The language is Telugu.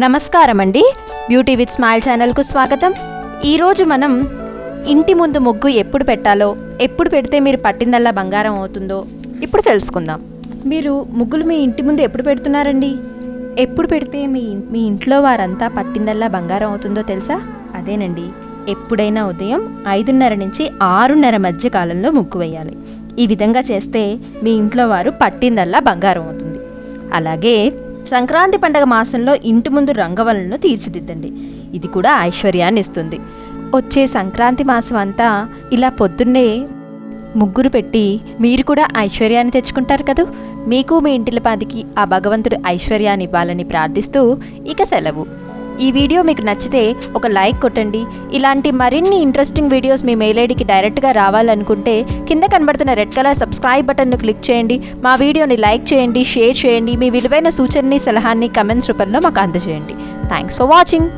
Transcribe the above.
నమస్కారం అండి బ్యూటీ విత్ స్మైల్ ఛానల్కు స్వాగతం. ఈరోజు మనం ఇంటి ముందు ముగ్గు ఎప్పుడు పెట్టాలో ఎప్పుడు పెడితే మీరు పట్టిందల్లా బంగారం అవుతుందో ఇప్పుడు తెలుసుకుందాం. మీరు ముగ్గులు మీ ఇంటి ముందు ఎప్పుడు పెడుతున్నారండి? ఎప్పుడు పెడితే మీ మీ ఇంట్లో వారంతా పట్టిందల్లా బంగారం అవుతుందో తెలుసా? అదేనండి. ఎప్పుడైనా ఉదయం ఐదున్నర నుంచి ఆరున్నర మధ్య కాలంలో ముగ్గు వేయాలి. ఈ విధంగా చేస్తే మీ ఇంట్లో వారు పట్టిందల్లా బంగారం అవుతుంది. అలాగే సంక్రాంతి పండగ మాసంలో ఇంటి ముందు రంగవల్లను తీర్చిదిద్దండి. ఇది కూడా ఐశ్వర్యాన్ని ఇస్తుంది. వచ్చే సంక్రాంతి మాసం అంతా ఇలా పొద్దున్నే ముగ్గురు పెట్టి మీరు కూడా ఐశ్వర్యాన్ని తెచ్చుకుంటారు కదూ? మీకు మీ ఇంటిల పాదికి ఆ భగవంతుడు ఐశ్వర్యాన్ని ఇవ్వాలని ప్రార్థిస్తూ ఇక సెలవు. ఈ వీడియో మీకు నచ్చితే ఒక లైక్ కొట్టండి. ఇలాంటి మరిన్ని ఇంట్రెస్టింగ్ వీడియోస్ మీ మెయిల్ ఐడికి డైరెక్ట్గా రావాలనుకుంటే కింద కనబడుతున్న రెడ్ కలర్ సబ్స్క్రైబ్ బటన్ను క్లిక్ చేయండి. మా వీడియోని లైక్ చేయండి షేర్ చేయండి. మీ విలువైన సూచనని సలహాన్ని కమెంట్స్ రూపంలో మాకు అందజేయండి. Thanks for watching